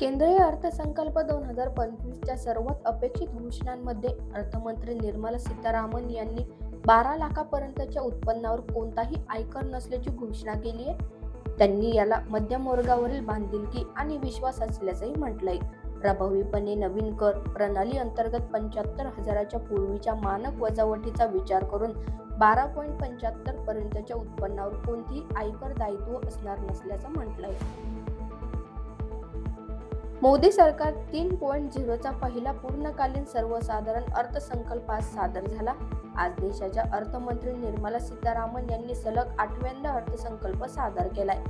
केंद्रीय अर्थसंकल्प दोन हजार पंचवीसच्या सर्वात अपेक्षित घोषणांमध्ये अर्थमंत्री निर्मला सीतारामन यांनी बारा लाखापर्यंतच्या उत्पन्नावर कोणताही आयकर नसल्याची घोषणा केली आहे. त्यांनी याला मध्यमवर्गावरील बांधिलकी आणि विश्वास असल्याचंही म्हटलंय. प्रभावीपणे नवीन कर प्रणाली अंतर्गत पंच्याहत्तर हजाराच्या पूर्वीच्या मानक वजावटीचा विचार करून बारा पॉईंट पंच्याहत्तर पर्यंतच्या उत्पन्नावर कोणतीही आयकर दायित्व असणार नसल्याचं म्हटलंय. मोदी सरकार तीन पॉईंट झिरोचा पहिला पूर्णकालीन सर्वसाधारण अर्थसंकल्प आज सादर झाला. आज देशाच्या अर्थमंत्री निर्मला सीतारामन यांनी सलग आठव्यांदा अर्थसंकल्प सादर केलाय.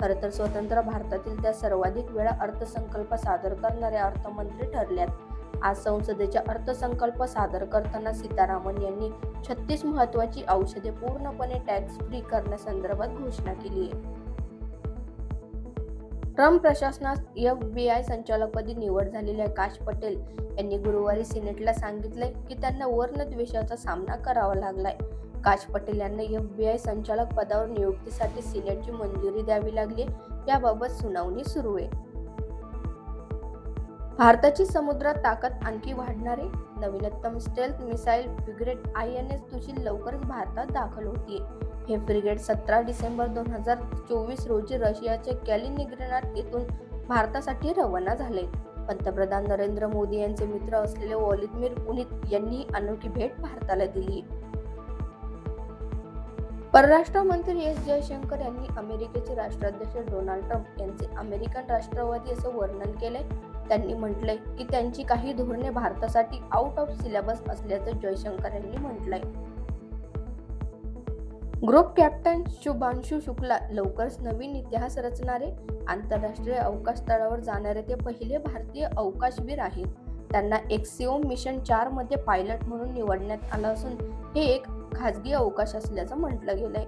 खरं तर स्वतंत्र भारतातील त्या सर्वाधिक वेळा अर्थसंकल्प सादर करणाऱ्या अर्थमंत्री ठरल्यात. आज संसदेच्या अर्थसंकल्प सादर करताना सीतारामन यांनी छत्तीस महत्वाची औषधे पूर्णपणे टॅक्स फ्री करण्यासंदर्भात घोषणा केली आहे ट्रम्प प्रशासनात एफ बी आय संचालकपदी निवड झालेल्या काश पटेल यांनी गुरुवारी सिनेटला सांगितले की त्यांना वर्णद्वेषाचा सामना करावा लागलाय. काश पटेल यांना एफ बी आय संचालक पदावर नियुक्तीसाठी सिनेटची मंजुरी द्यावी लागली याबाबत सुनावणी सुरू आहे. भारताची समुद्रात ताकद आणखी वाढणारे नवीनतम stealth missile frigate I N S Tushil लवकरच भारतात दाखल होतीये. हे फ्रिगेट सतरा डिसेंबर दोन हजार चोवीस रोजी रशियाच्या कॅलिनिग्रनात येथून भारतासाठी रवाना झाले. पंतप्रधान नरेंद्र मोदी यांचे मित्र असलेले व्लादिमीर पुनित यांनी अनोखी भेट भारताला दिली. परराष्ट्र मंत्री एस जयशंकर यांनी अमेरिकेचे राष्ट्राध्यक्ष डोनाल्ड ट्रम्प यांचे अमेरिकन राष्ट्रवादी असं वर्णन केले त्यांनी म्हटलंय की त्यांची काही धोरणे भारतासाठी आउट ऑफ सिलेबस असल्याचं जयशंकर यांनी म्हटलंय. ग्रुप कॅप्टन शुभांशु शुक्ला लवकरच नवीन इतिहास रचणारे आंतरराष्ट्रीय अवकाश तळावर जाणारे ते पहिले भारतीय अवकाशवीर आहेत. त्यांना एक्सिओम मिशन चारमध्ये पायलट म्हणून निवडण्यात आलं असून हे एक खाजगी अवकाश असल्याचं म्हटलं गेलंय.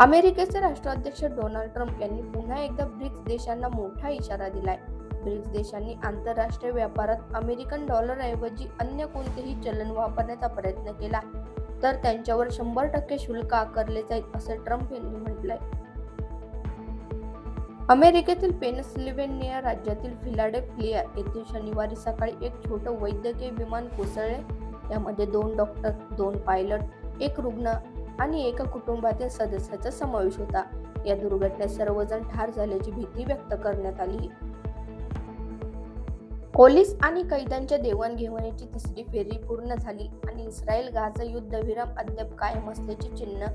अमेरिकेचे राष्ट्राध्यक्ष डोनाल्ड ट्रम्प यांनी पुन्हा एकदा ब्रिक्स देशांना मोठा इशारा दिलाय. ब्रिक्स देशांनी आंतरराष्ट्रीय व्यापारात अमेरिकन डॉलर ऐवजी अन्य कोणतेही चलन वापरण्याचा प्रयत्न केला. तर त्यांच्यावर शंभर टक्के शुल्क आकारले जाईल असं ट्रम्प यांनी म्हटलंय. अमेरिकेतील पेनसिल्व्हेनिया राज्यातील फिलाडेल्फिया येथे शनिवारी सकाळी एक छोटं वैद्यकीय विमान कोसळले. यामध्ये दोन डॉक्टर दोन पायलट एक रुग्ण आणि एका कुटुंबातील सदस्याचा समावेश होता. या दुर्घटनेत सर्वजण ठार झाल्याची भीती व्यक्त करण्यात आली. पोलीस आणि कैद्यांच्या देवाणघेवाणीची तिसरी फेरी पूर्ण झाली आणि इस्रायल गाझा युद्धविराम अद्याप कायम असल्याचे चिन्ह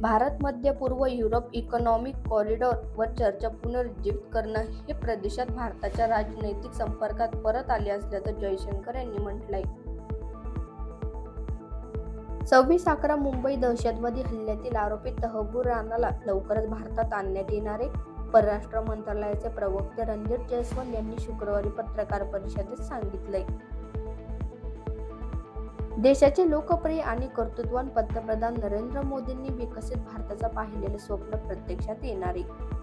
भारत मध्य पूर्व युरोप इकॉनॉमिक कॉरिडॉर व चर्चा पुनरुज्जीवित करणं हे प्रदेशात भारताच्या राजनैतिक संपर्कात परत आले असल्याचं जयशंकर यांनी म्हटलंय. सव्वीस अकरा मुंबई दहशतवादी हल्ल्यातील आरोपी तहबूर राणाला लवकरच भारतात आणण्यात येणारे परराष्ट्र मंत्रालयाचे प्रवक्ते रणधीर जयस्वाल यांनी शुक्रवारी पत्रकार परिषदेत सांगितले देशाचे लोकप्रिय आणि कर्तृत्वान पंतप्रधान नरेंद्र मोदींनी विकसित भारताचा पाहिलेले स्वप्न प्रत्यक्षात येणारे.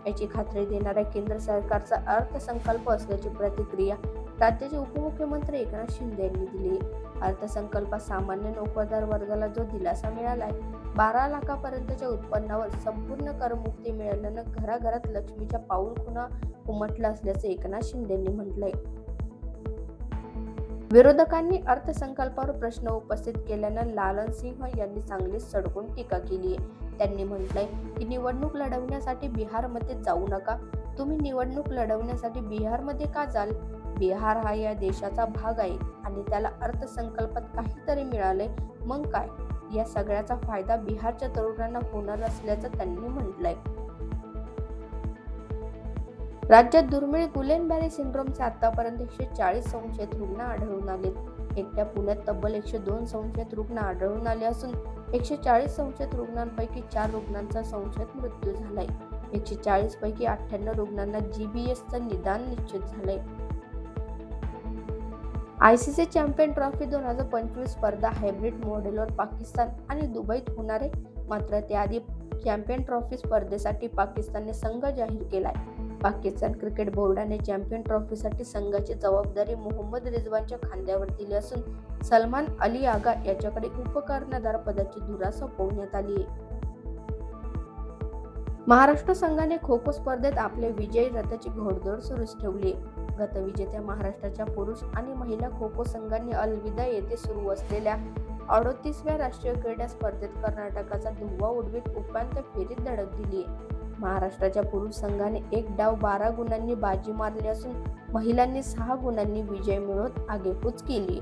याची खात्री देणाऱ्या केंद्र सरकारचा अर्थसंकल्प असल्याची प्रतिक्रिया राज्याचे उपमुख्यमंत्री एकनाथ शिंदे यांनी दिली. अर्थसंकल्पात सामान्य नोकरदार वर्गाला जो दिलासा मिळालाय बारा लाखापर्यंतच्या उत्पन्नावर संपूर्ण करमुक्ती मिळाल्यानं घराघरात लक्ष्मीच्या पाऊल खुणा उमटला असल्याचं एकनाथ शिंदेंनी म्हटलंय. विरोधकांनी अर्थसंकल्पावर प्रश्न उपस्थित केल्यानं लालन सिंह यांनी चांगलीच सडकून टीका केली आहे त्यांनी म्हटलंय की निवडणूक लढवण्यासाठी बिहारमध्ये जाऊ नका. तुम्ही निवडणूक लढवण्यासाठी बिहारमध्ये का जाल? बिहार हा या देशाचा भाग आहे आणि त्याला अर्थसंकल्पात काहीतरी मिळाले मग काय? या सगळ्याचा फायदा बिहारच्या तरुणांना होणार असल्याचं त्यांनी म्हटलंय. राज्यात दुर्मिळ गुलेनबॅरी सिंड्रोमचे आतापर्यंत एकशे चाळीस संशयित रुग्ण आढळून आले. एकट्या पुण्यात तब्बल एकशे दोन संशयित रुग्ण आढळून आले असून एकशे चाळीस संशयित रुग्णांपैकी चार रुग्णांचा संशयित मृत्यू झालाय. एकशे चाळीस पैकी अठ्ठ्याण्णव रुग्णांना जीबीएसचं निदान निश्चित झालंय. आयसीसी चॅम्पियन ट्रॉफी दोन हजार पंचवीस स्पर्धा हायब्रिड मॉडेलवर पाकिस्तान आणि दुबईत होणार आहे मात्र त्याआधी चॅम्पियन ट्रॉफी स्पर्धेसाठी पाकिस्तानने संघ जाहीर केलाय. पाकिस्तान क्रिकेट बोर्डाने चॅम्पियन ट्रॉफीसाठी संघाची जबाबदारी मोहम्मद रिजवानच्या खांद्यावर दिली असून सलमान अली आगा याच्याकडे उपकर्णधार पदाची धुरा सोपवण्यात आली आहे. महाराष्ट्र संघाने खो खो स्पर्धेत आपल्या विजयी रथाची घोडदौड सुरूच ठेवली. गतविजेत्या महाराष्ट्राच्या पुरुष आणि महिला खो खो संघांनी अलविदा येथे सुरू असलेल्या अडोतीसव्या राष्ट्रीय क्रीडा स्पर्धेत कर्नाटकाचा धुव्वा उडवीत उपांत्य फेरीत धडक दिली. महाराष्ट्राच्या पुरुष संघाने एक डाव बारा गुणांनी बाजी मारली असून महिलांनी सहा गुणांनी विजय मिळवत आगेकूच केली.